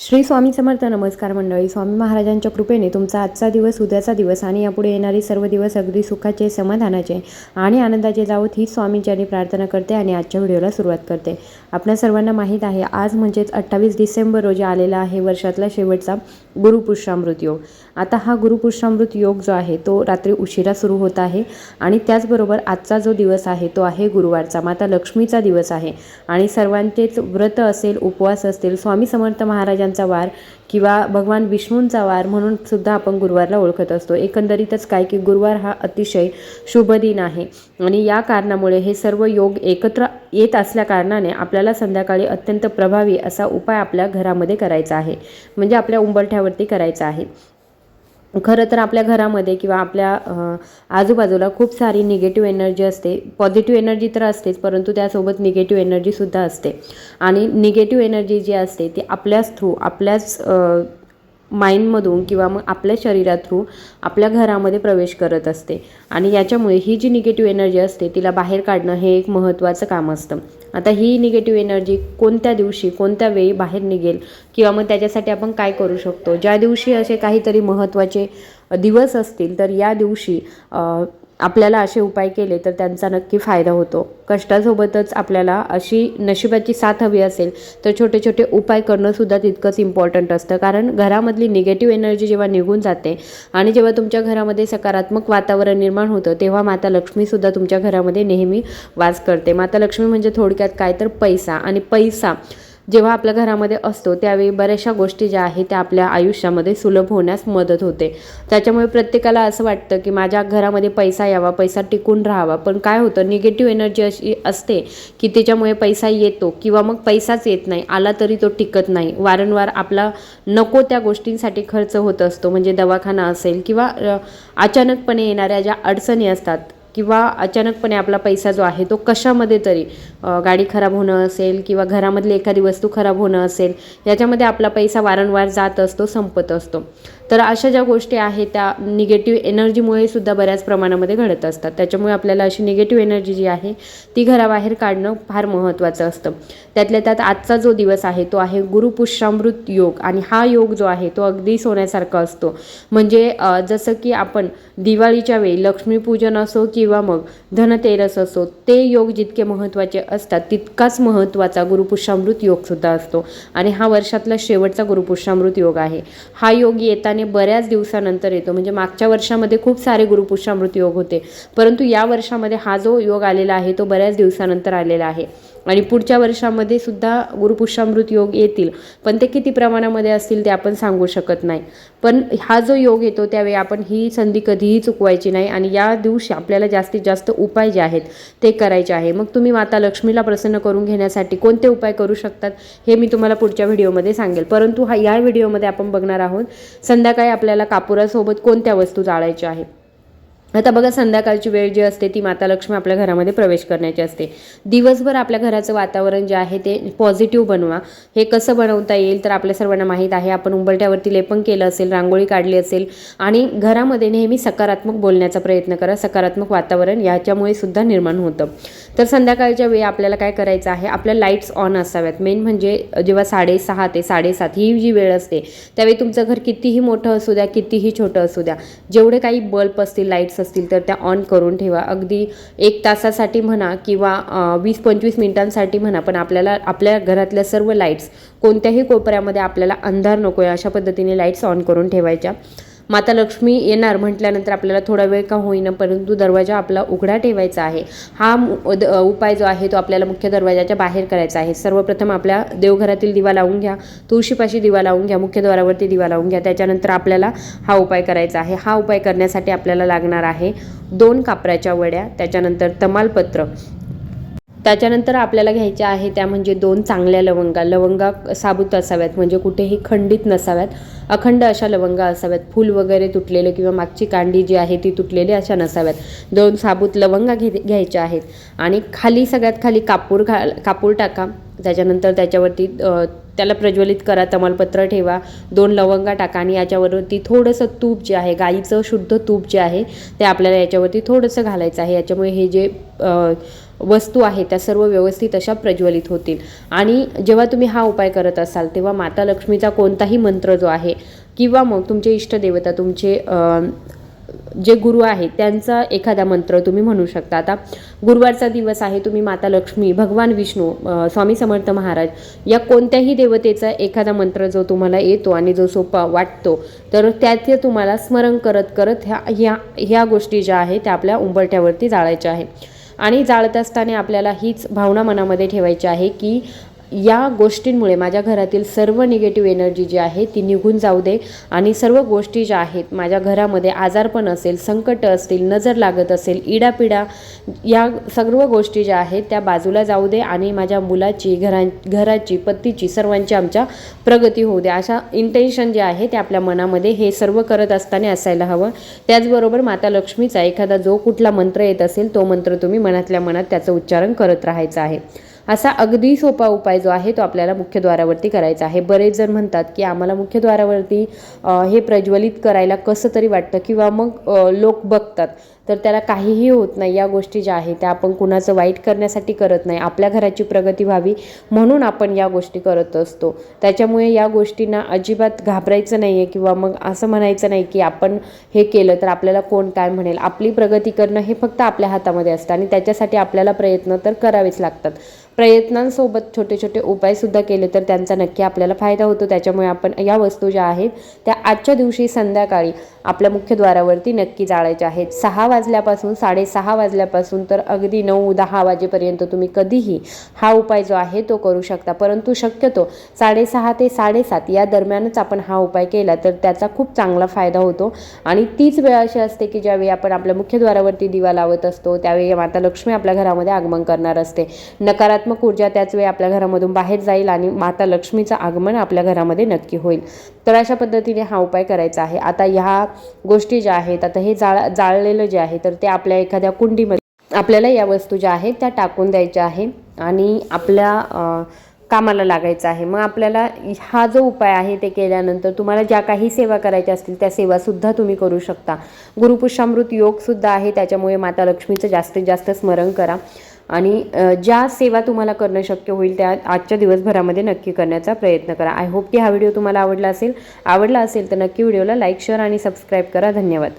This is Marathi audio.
श्री स्वामी समर्थ नमस्कार मंडळी स्वामी महाराजांच्या कृपेने तुमचा आजचा दिवस उद्याचा दिवस आणि यापुढे येणारे सर्व दिवस अगदी सुखाचे समाधानाचे आणि आनंदाचे जावत ही स्वामींच्यानी प्रार्थना करते आणि आजच्या व्हिडिओला सुरुवात करते. आपल्या सर्वांना माहीत आहे आज म्हणजेच अठ्ठावीस डिसेंबर रोजी आलेला आहे वर्षातला शेवटचा गुरुपुष्यामृत योग. आता हा गुरुपुष्यामृत योग जो आहे तो रात्री उशिरा सुरू होत आहे आणि त्याचबरोबर आजचा जो दिवस आहे तो आहे गुरुवारचा. माता लक्ष्मीचा दिवस आहे आणि सर्वांचेच व्रत असेल उपवास असतील स्वामी समर्थ महाराजांचा वार किंवा भगवान विष्णूंचा वार म्हणून सुद्धा आपण गुरुवारला ओळखत असतो. एकंदरीतच काय की गुरुवार हा अतिशय शुभ दिन आहे. आणि या कारणामुळे हे सर्व योग एकत्र येत असल्या कारणाने आपल्याला संध्याकाळी अत्यंत प्रभावी असा उपाय आपल्या घरामध्ये करायचा आहे. म्हणजे आपल्या उंबरठ्यावरती करायचा आहे. खरं तर आपल्या घरामध्ये किंवा आपल्या आजूबाजूला खूप सारी निगेटिव्ह एनर्जी असते. पॉझिटिव्ह एनर्जी तर असतेच परंतु त्यासोबत निगेटिव्ह एनर्जीसुद्धा असते. आणि निगेटिव्ह एनर्जी जी असते ती आपल्याच थ्रू आपल्याच माइंडमधून किंवा मग आपल्या शरीरा थ्रू आपल्या घरामध्ये प्रवेश करत असते. आणि याच्यामुळे ही जी निगेटिव्ह एनर्जी असते तिला बाहेर काढणं हे एक महत्त्वाचं काम असतं. आता ही निगेटिव्ह एनर्जी कोणत्या दिवशी कोणत्या वेळी बाहेर निघेल? किंवा मग त्याच्यासाठी आपण काय करू शकतो? ज्या दिवशी असे काहीतरी महत्त्वाचे दिवस असतील तर या दिवशी आपल्याला असे उपाय केले तर त्यांचा नक्की फायदा होतो. कष्टासोबतच आपल्याला अशी नशिबाची साथ हवी असेल तर छोटे छोटे उपाय करणंसुद्धा तितकंच इम्पॉर्टंट असतं. कारण घरामधली निगेटिव्ह एनर्जी जेव्हा निघून जाते आणि जेव्हा तुमच्या घरामध्ये सकारात्मक वातावरण निर्माण होतं तेव्हा माता लक्ष्मीसुद्धा तुमच्या घरामध्ये नेहमी वास करते. माता लक्ष्मी म्हणजे थोडक्यात काय तर पैसा. आणि पैसा जेव्हा आपल्या घरामध्ये असतो त्यावेळी बऱ्याचशा गोष्टी ज्या आहेत त्या आपल्या आयुष्यामध्ये सुलभ होण्यास मदत होते. त्याच्यामुळे प्रत्येकाला असं वाटतं की माझ्या घरामध्ये पैसा यावा पैसा टिकून राहावा. पण काय होतं निगेटिव्ह एनर्जी अशी असते की त्याच्यामुळे पैसा येतो किंवा मग पैसाच येत नाही आला तरी तो टिकत नाही. वारंवार आपला नको त्या गोष्टींसाठी खर्च होत असतो. म्हणजे दवाखाना असेल किंवा अचानकपणे येणाऱ्या ज्या अडचणी असतात किंवा अचानकपणे आपला पैसा जो आहे तो कशामध्ये तरी गाडी खराब होणं असेल किंवा घरामधली एखादी वस्तू खराब होणं असेल याच्यामध्ये आपला पैसा वारंवार जात असतो संपत असतो. तर अशा ज्या गोष्टी आहेत त्या निगेटिव्ह एनर्जीमुळे सुद्धा बऱ्याच प्रमाणामध्ये घडत असतात. त्याच्यामुळे आपल्याला अशी निगेटिव्ह एनर्जी जी आहे ती घराबाहेर काढणं फार महत्त्वाचं असतं. त्यातल्या त्यात आजचा जो दिवस आहे तो आहे गुरुपुष्यामृत योग. आणि हा योग जो आहे तो अगदी सोन्यासारखा असतो. म्हणजे जसं की आपण दिवाळीच्या वेळी लक्ष्मीपूजन असो किंवा मग धनतेरस असो ते योग जितके महत्त्वाचे असतात तितकाच महत्त्वाचा गुरुपुष्यामृत योगसुद्धा असतो. आणि हा वर्षातला शेवटचा गुरुपुष्यामृत योग आहे. हा योग येताना बऱ्याच दिवसानंतर येतो. म्हणजे मागच्या वर्षामध्ये खूप सारे गुरुपुष्यामृत योग होते. परंतु या वर्षामध्ये हा जो योग आलेला आहे तो बऱ्याच दिवसानंतर आलेला आहे. आणि पुढच्या वर्षामध्ये सुद्धा गुरुपुष्यामृत योग येतील. पण ते किती प्रमाणामध्ये असतील ते आपण सांगू शकत नाही. पण हा जो योग येतो त्यावेळी आपण ही संधी कधीही चुकवायची नाही आणि या दिवशी आपल्याला जास्तीत जास्त उपाय जे आहेत ते करायचे आहे. मग तुम्ही माता लक्ष्मीला प्रसन्न करून घेण्यासाठी कोणते उपाय करू शकतात हे मी तुम्हाला पुढच्या व्हिडिओमध्ये सांगेल. परंतु हा या व्हिडिओमध्ये आपण बघणार आहोत संध्याकाळी आपल्याला कापुरासोबत कोणत्या वस्तू जाळायच्या आहेत? आता बघा संध्याकाळची वेळ जी असते ती माता लक्ष्मी आपल्या घरामध्ये प्रवेश करण्याची असते. दिवसभर आपल्या घराचं वातावरण जे आहे ते पॉझिटिव्ह बनवा. हे कसं बनवता येईल तर आपल्या सर्वांना माहीत आहे. आपण उंबरट्यावरती लेपन केलं असेल रांगोळी काढली असेल आणि घरामध्ये नेहमी सकारात्मक बोलण्याचा प्रयत्न करा. सकारात्मक वातावरण याच्यामुळे सुद्धा निर्माण होतं. तर संध्याकाळच्या वेळी आपल्याला काय करायचं आहे आपल्या लाईट्स ऑन असाव्यात. मेन म्हणजे जेव्हा साडेसहा ते साडेसात ही जी वेळ असते त्यावेळी तुमचं घर कितीही मोठं असू द्या कितीही छोटं असू द्या जेवढे काही बल्ब असतील लाईट्स असतील तर त्या ऑन करून ठेवा. अगदी एक तासासाठी म्हणा किंवा वीस पंचवीस मिनिटांसाठी म्हणा पण आपल्याला आपल्या घरातल्या सर्व लाईट्स कोणत्याही कोपऱ्यामध्ये आपल्याला अंधार नको आहे अशा पद्धतीने लाईट्स ऑन करून ठेवायच्या. माता लक्ष्मी येणार म्हटल्यानंतर आपल्याला थोडा वेळ का होईना परंतु दरवाजा आपला उघडा ठेवायचा आहे. हा मु- द- उपाय जो आहे तो आपल्याला मुख्य दरवाजाच्या बाहेर करायचा आहे. सर्वप्रथम आपल्या देवघरातील दिवा लावून घ्या तुळशीपाशी दिवा लावून घ्या मुख्य द्वारावरती दिवा लावून घ्या. त्याच्यानंतर आपल्याला हा उपाय करायचा आहे. हा उपाय करण्यासाठी आपल्याला लागणार आहे दोन कापराच्या वड्या त्याच्यानंतर तमालपत्र त्याच्यानंतर आपल्याला घ्यायच्या आहे त्या म्हणजे दोन चांगल्या लवंगा. लवंगा साबूत असाव्यात म्हणजे कुठेही खंडित नसाव्यात. अखंड अशा लवंगा असाव्यात. फूल वगैरे तुटलेले किंवा मागची कांडी जी आहे ती तुटलेली अशा नसाव्यात. दोन साबूत लवंगा घे घ्यायच्या आहेत. आणि खाली सगळ्यात खाली कापूर घा कापूर टाका. त्याच्यानंतर त्याच्यावरती त्याला प्रज्वलित करा तमालपत्र ठेवा. दोन लवंगा टाका आणि याच्यावरती थोडंसं तूप जे आहे गाईचं शुद्ध तूप जे आहे ते आपल्याला याच्यावरती थोडंसं घालायचं आहे. याच्यामुळे हे जे वस्तू आहेत त्या सर्व व्यवस्थित अशा प्रज्वलित होतील. आणि जेव्हा तुम्ही हा उपाय करत असाल तेव्हा माता लक्ष्मीचा कोणताही मंत्र जो आहे किंवा मग तुमचे इष्टदेवता तुमचे जे गुरु आहेत त्यांचा एखादा मंत्र तुम्ही म्हणू शकता. आता गुरुवारचा दिवस आहे तुम्ही माता लक्ष्मी भगवान विष्णू स्वामी समर्थ महाराज या कोणत्याही देवतेचा एखादा मंत्र जो तुम्हाला येतो आणि जो सोपा वाटतो तर त्याचे तुम्हाला स्मरण करत करत ह्या ह्या ह्या गोष्टी ज्या आहेत त्या आपल्या उंबरठ्यावरती जाळायच्या आहे आणि जाळत असताना आपल्याला हीच भावना मनामध्ये ठेवायची आहे की या गोष्टींमुळे माझ्या घरातील सर्व निगेटिव्ह एनर्जी जी आहे ती निघून जाऊ दे. आणि सर्व गोष्टी ज्या आहेत माझ्या घरामध्ये आजारपण असेल संकट असतील नजर लागत असेल इडापिडा या सर्व गोष्टी ज्या आहेत त्या बाजूला जाऊ दे आणि माझ्या मुलाची घरा घराची पत्तीची सर्वांची आमच्या प्रगती होऊ दे. अशा इंटेन्शन जे आहे ते आपल्या मनामध्ये हे सर्व करत असताना असायला हवं. त्याचबरोबर माता लक्ष्मीचा एखादा जो कुठला मंत्र येत असेल तो मंत्र तुम्ही मनातल्या मनात त्याचं उच्चारण करत राहायचं आहे. असा अगदी सोपा उपाय जो आहे तो आपल्याला मुख्यद्वारावरती करायचा आहे. बरेच जण म्हणतात की आम्हाला मुख्यद्वारावरती हे प्रज्वलित करायला कसं तरी वाटतं किंवा मग लोक बघतात. तर त्याला काहीही होत नाही. या गोष्टी ज्या आहेत त्या आपण कुणाचं वाईट करण्यासाठी करत नाही. आपल्या घराची प्रगती व्हावी म्हणून आपण या गोष्टी करत असतो. त्याच्यामुळे या गोष्टींना अजिबात घाबरायचं नाही आहे किंवा मग असं म्हणायचं नाही की आपण हे केलं तर आपल्याला कोण काय म्हणेल. आपली प्रगती करणं हे फक्त आपल्या हातामध्ये असतं आणि त्याच्यासाठी आपल्याला प्रयत्न तर करावेच लागतात. प्रयत्नांसोबत छोटे छोटे उपायसुद्धा केले तर त्यांचा नक्की आपल्याला फायदा होतो. त्याच्यामुळे आपण या वस्तू ज्या आहेत त्या आजच्या दिवशी संध्याकाळी आपल्या मुख्यद्वारावरती नक्की जाळायच्या आहेत. सहा वाजल्यापासून साडेसहा वाजल्यापासून तर अगदी नऊ दहा वाजेपर्यंत तुम्ही कधीही हा उपाय जो आहे तो करू शकता. परंतु शक्यतो साडेसहा ते साडेसात या दरम्यानच आपण हा उपाय केला तर त्याचा खूप चांगला फायदा होतो. आणि तीच वेळ अशी असते की ज्यावेळी आपण आपल्या मुख्यद्वारावरती दिवा लावत असतो त्यावेळी माता लक्ष्मी आपल्या घरामध्ये आगमन करणार असते. नकारात्मक ऊर्जा त्याच वेळी आपल्या घरामधून बाहेर जाईल आणि माता लक्ष्मीचं आगमन आपल्या घरामध्ये नक्की होईल. तर अशा पद्धतीने हा उपाय करायचा आहे. आता ह्या गोष्टी ज्या आहेत आता हे जाळ जाळलेलं जे आहे तर ते आपल्या एखाद्या कुंडीमध्ये आपल्याला या वस्तू ज्या आहेत त्या टाकून द्यायच्या आहे आणि आपल्या कामाला लागायचं आहे. मग आपल्याला हा जो उपाय आहे ते केल्यानंतर तुम्हाला ज्या काही सेवा करायच्या असतील त्या सेवासुद्धा तुम्ही करू शकता. गुरुपुष्यामृत योगसुद्धा आहे त्याच्यामुळे माता लक्ष्मीचं जास्तीत जास्त स्मरण करा. आणि ज्या सेवा तुम्हाला करणं शक्य होईल त्या आजच्या दिवसभरामध्ये नक्की करण्याचा प्रयत्न करा. आय होप की हा व्हिडिओ तुम्हाला आवडला असेल. आवडला असेल तर नक्की व्हिडिओला लाईक शेअर आणि सबस्क्राईब करा. धन्यवाद.